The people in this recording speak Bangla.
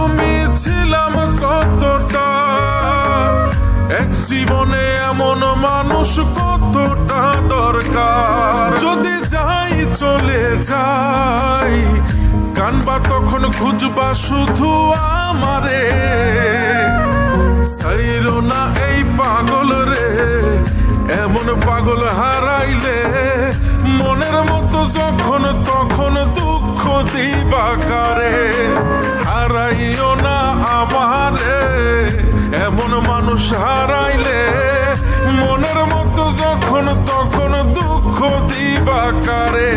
তুমি ছিলাম কতটা? এক জীবনে এমন মানুষ কতটা দরকার? যদি যাই, চলে যাই। কানবা তখন খুঁজবা শুধু আমারে। সাইরো না এই পাগল রে, এমন পাগল হারাইলে মনের মতো যখন, তখন দুঃখ দিবা কারে? যখন তখন দুঃখ দিবা কারে?